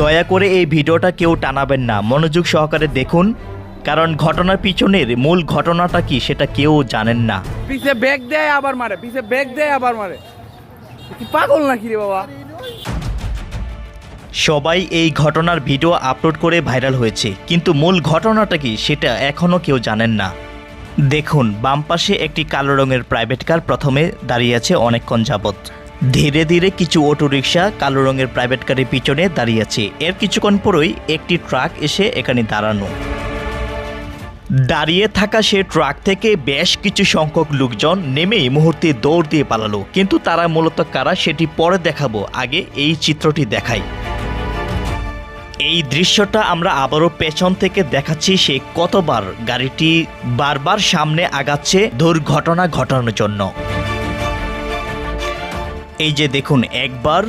দয়া করে এই ভিডিওটা কেউ টানাবেন না। মনোযোগ সহকারে দেখুন কারণ ঘটনার পিছনের মূল ঘটনাটা কি সেটা কেউ জানেন না। পিছে ব্যাগ দেয় আবার মারে। পিছে ব্যাগ দেয় আবার মারে। কি পাগল নাকি রে বাবা? সবাই এই ঘটনার ভিডিও আপলোড করে ভাইরাল হয়েছে কিন্তু মূল ঘটনাটা কি সেটা এখনও কেউ জানেন না। দেখুন বাম পাশে একটি কালো রঙের প্রাইভেট কার প্রথমে দাঁড়িয়ে আছে অনেকক্ষণ যাবৎ। ধীরে ধীরে কিছু অটোরিকশা কালো রঙের প্রাইভেট কারের পিছনে দাঁড়িয়েছে এর কিছুক্ষণ পরই একটি ট্রাক এসে এখানে দাঁড়ানো। দাঁড়িয়ে থাকা সে ট্রাক থেকে বেশ কিছু সংখ্যক লোকজন নেমেই মুহূর্তে দৌড় দিয়ে পালালো। কিন্তু তারা মূলত কারা সেটি পরে দেখাবো। আগে এই চিত্রটি দেখাই। এই দৃশ্যটা আমরা আবারও পেছন থেকে দেখাচ্ছি সে কতবার। গাড়িটি বারবার সামনে আগাচ্ছে দুর্ঘটনা ঘটানোর জন্য। এই যে দেখুন, একবার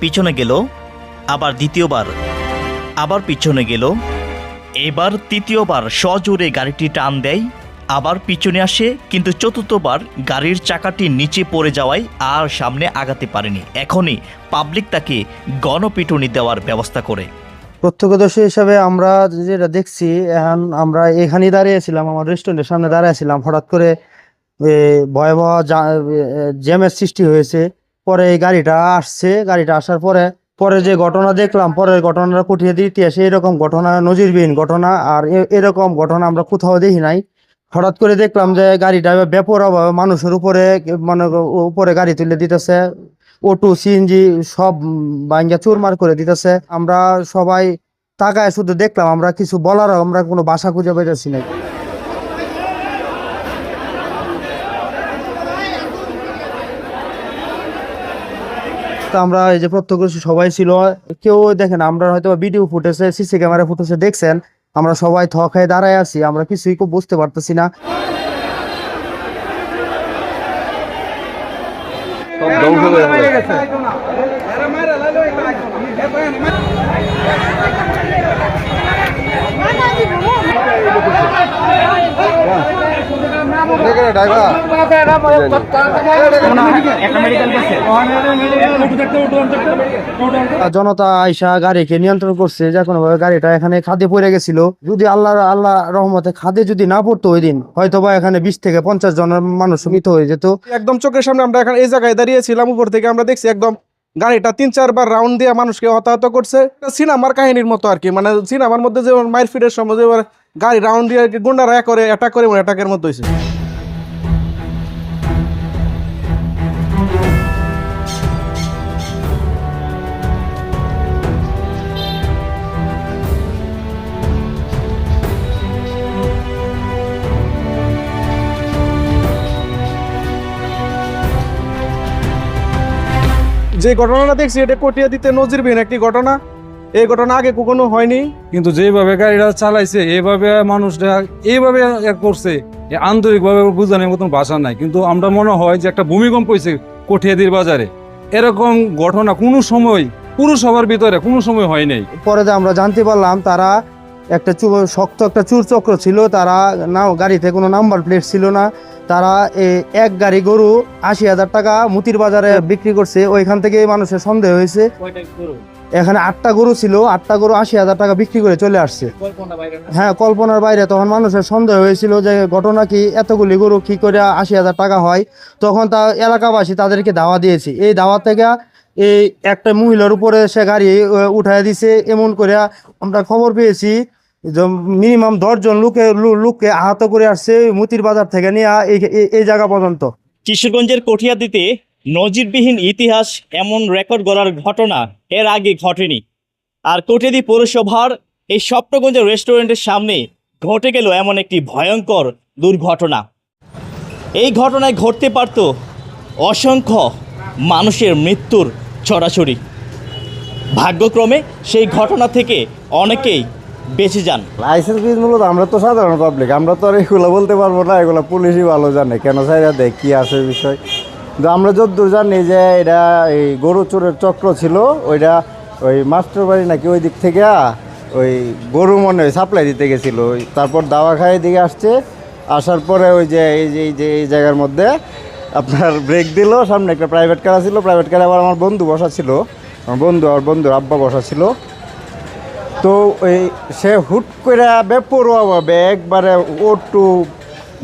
পিছনে গেল, আবার দ্বিতীয়বার, আবার পিছনে গেল, এবার তৃতীয়বার সজোরে গাড়িটি টান দেয়, আবার পিছনে আসে, কিন্তু চতুর্থবার গাড়ির চাকাটি নিচে পড়ে যাওয়ায় আর সামনে আগাতে পারেনি। এখনই পাবলিক তাকে গণপিটুনি দেওয়ার ব্যবস্থা করে। প্রত্যক্ষদর্শী হিসাবে আমরা যেটা দেখছি, এখন আমরা এখানেই দাঁড়িয়েছিলাম আমার রেস্টুরেন্টের সামনে দাঁড়িয়েছিলাম হঠাৎ করে ভয়াবহ জ্যামের সৃষ্টি হয়েছে। পরে এই গাড়িটা আসছে, গাড়িটা আসার পরে পরে যে ঘটনা দেখলাম, পরের ঘটনাটা কুটিয়ে ইতিহাসে এরকম ঘটনা নজিরবিহীন ঘটনা আর এরকম ঘটনা আমরা কোথাও দেখি নাই। হঠাৎ করে দেখলাম যে গাড়িটা বেপরোয়াভাবে মানুষের উপরে মানে উপরে গাড়ি তুলে দিতেছে, অটো সিএনজি সব ভাঙ্গা চুরমার করে দিতেছে। আমরা সবাই তাকায় শুধু দেখলাম, আমরা কিছু বলারও আমরা কোনো বাসা খুঁজে পাইতেছি না তো আমরা এই যে প্রত্যক্ষ সবাই ছিল। কেউ দেখেন আমরা হয়তো ভিডিও ফুটেছে সিসি ক্যামেরা ফুটেছে দেখছেন। আমরা সবাই থ খায় দাঁড়ায় আছি আমরা কিছুই খুব বুঝতে পারতেছি না। জনতা আইসা গাড়িকে নিয়ন্ত্রণ করছে, যে কোনো ভাবে গাড়িটা এখানে খাদে পড়ে গেছিল। যদি আল্লাহ আল্লাহ রহমতে খাদে যদি না পড়তো ওই দিন হয়তো বা এখানে বিশ থেকে পঞ্চাশ জনের মানুষ মৃত হয়ে যেত। একদম চোখের সামনে আমরা এখানে এই জায়গায় দাঁড়িয়েছিলাম, উপর থেকে আমরা দেখছি একদম গাড়িটা তিন, চারবার রাউন্ড দিয়ে মানুষকে হতাহত করছে। সিনেমার কাহিনীর মতো আর কি মানে সিনেমার মধ্যে যে মাইল ফিটের সময় যে গাড়ি রাউন্ড দিয়ে গুন্ডারা করে অ্যাটাক করে অ্যাটাকের মতো হয়েছে যে ঘটনাটা দেখছি এটা কটিয়া দিতে নজিরবিহীন একটি ঘটনা। এই ঘটনা আগে কখনো হয়নি। কিন্তু যেভাবে গাড়িটা চালাইছে এভাবে মানুষটা এইভাবে করছে এ আন্তরিকভাবে বোঝানোর মতন ভাষা নাই। কিন্তু আমরা মনে হয় যে একটা ভূমিকম্প হয়েছে কঠিয়াদির বাজারে। এরকম ঘটনা কোনো সময় পুরসভার ভিতরে কোনো সময় হয় নাই। পরে যে আমরা জানতে পারলাম তারা একটা শক্ত একটা চুর চক্র ছিল তারা না গাড়িতে কোনো নাম্বার প্লেট ছিল না। তারা এক গাড়ি গরু আশি হাজার টাকা মুতির বাজারে বিক্রি করছে ওইখান থেকে মানুষের সন্দেহ হয়েছে। এখানে আটটা গরু ছিল আটটা গরু আশি হাজার টাকা বিক্রি করে চলে আসছে। হ্যাঁ কল্পনার বাইরে তখন মানুষের সন্দেহ হয়েছিল যে ঘটনা কি এতগুলি গরু কি করে আশি হাজার টাকা হয়? তখন তা এলাকাবাসী তাদেরকে দাওয়া দিয়েছি। এই দাওয়া থেকে এই একটা মহিলার উপরে সে গাড়ি উঠাই দিছে, এমন করে আমরা খবর পেয়েছি মিনিমাম দশজন লোকে লোককে আহত করে আসছে মুতির বাজার থেকে নিয়ে এই- জায়গা পর্যন্ত। কিশোরগঞ্জের কঠিয়াদিতে নজিরবিহীন ইতিহাস এমন রেকর্ড গড়ার ঘটনা এর আগে ঘটেনি। আর কঠিয়াদি পৌরসভার এই স্বপ্নগঞ্জের রেস্টুরেন্টের সামনে ঘটে গেল এমন একটি ভয়ঙ্কর দুর্ঘটনা। এই ঘটনায় ঘটতে পারত অসংখ্য মানুষের মৃত্যুর ছড়াছড়ি ভাগ্যক্রমে সেই ঘটনা থেকে অনেকেই বেঁচে যান। লাইসেন্স ফিজ মূলত আমরা তো সাধারণ পাবলিক আমরা তো আর এগুলো বলতে পারব না, এগুলো পুলিশই ভালো জানে, কেন সাইরা দেখ কী আছে বিষয়। কিন্তু আমরা যতদূর জানি যে এটা এই গরু চোরের চক্র ছিল, ওইটা ওই মাস্টার বাড়ি নাকি ওই দিক থেকে, ওই গরু মনে হয় সাপ্লাই দিতে গেছিল। তারপর দাওয়া খাই দিকে আসছে, আসার পরে ওই যে, এই যে, এই জায়গার মধ্যে আপনার ব্রেক দিল, সামনে একটা প্রাইভেট কার ছিল প্রাইভেট কারে আবার আমার বন্ধু বসা ছিল। আমার বন্ধু আর বন্ধুর আব্বা বসা ছিল। তো ওই সে হুট করে বেপরোয়াভাবে একবারে ওটু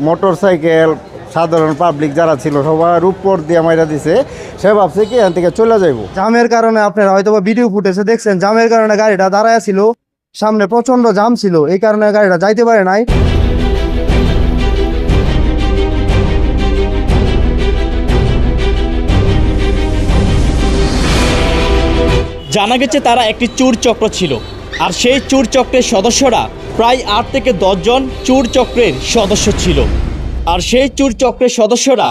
মোটর সাইকেল সাধারণ পাবলিক যারা ছিল, সবার উপর দিয়ে মাইরা দিছে। সে ভাবছে কি, এখান থেকে চলে যাইবো। জামের কারণে আপনারা হয়তো ভিডিও ফুটেছে দেখছেন, জামের কারণে গাড়িটা দাঁড়ায় ছিল। সামনে প্রচণ্ড জাম ছিল, এই কারণে গাড়িটা যাইতে পারে নাই। জানা গেছে তারা একটি চুর চক্র ছিল। আর সেই চুর চক্রের সদস্যরা প্রায় আট থেকে দশজন চুর চক্রের সদস্য ছিল। আর সেই চুর চক্রের সদস্যরা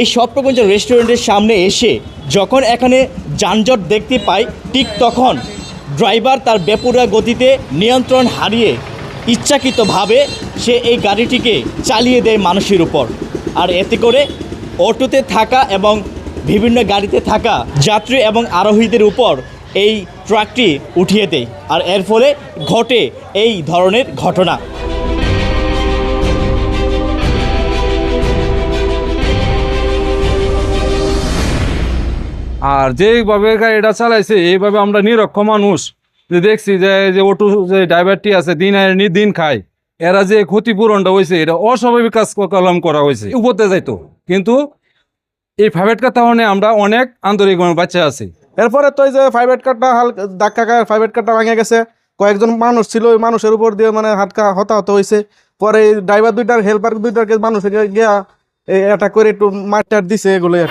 এই স্বপ্নগঞ্জ রেস্টুরেন্টের সামনে এসে যখন এখানে যানজট দেখতে পায়, ঠিক তখন ড্রাইভার তার বেপুরা গতিতে নিয়ন্ত্রণ হারিয়ে ইচ্ছাকৃতভাবে সে এই গাড়িটিকে চালিয়ে দেয় মানুষের উপর। আর এতে করে অটোতে থাকা এবং বিভিন্ন গাড়িতে থাকা যাত্রী এবং আরোহীদের উপর এই ট্রাকটি উঠিয়ে দেয় আর এর ফলে ঘটে এই ধরনের ঘটনা। আর যেভাবে গাড়িটা চালাইছে এইভাবে আমরা নিরক্ষ মানুষ। যে দেখছি যে যে অটো যে ড্রাইভারটি আছে দিন আয় দিন খায়। এরা যে ক্ষতিপূরণটা হয়েছে এটা অস্বাভাবিক কাজ কলম করা হয়েছে উপরতে যাইতো। কিন্তু এই প্রাইভেট কারণে আমরা অনেক আন্তরিক বাচ্চা আছি। এরপরে তো এই যে ফাইভেট কার্ডটা হাল ধাক্কা খায় প্রাইভেট কার্ডটা ভাঙে গেছে। কয়েকজন মানুষ ছিল ওই মানুষের উপর দিয়ে মানে হাতকা হতাহত হয়েছে পরে ড্রাইভার দুইটার হেল্পার দুইটাকে মানুষকে গিয়া এটা করে একটু মারটার দিছে এগুলো আর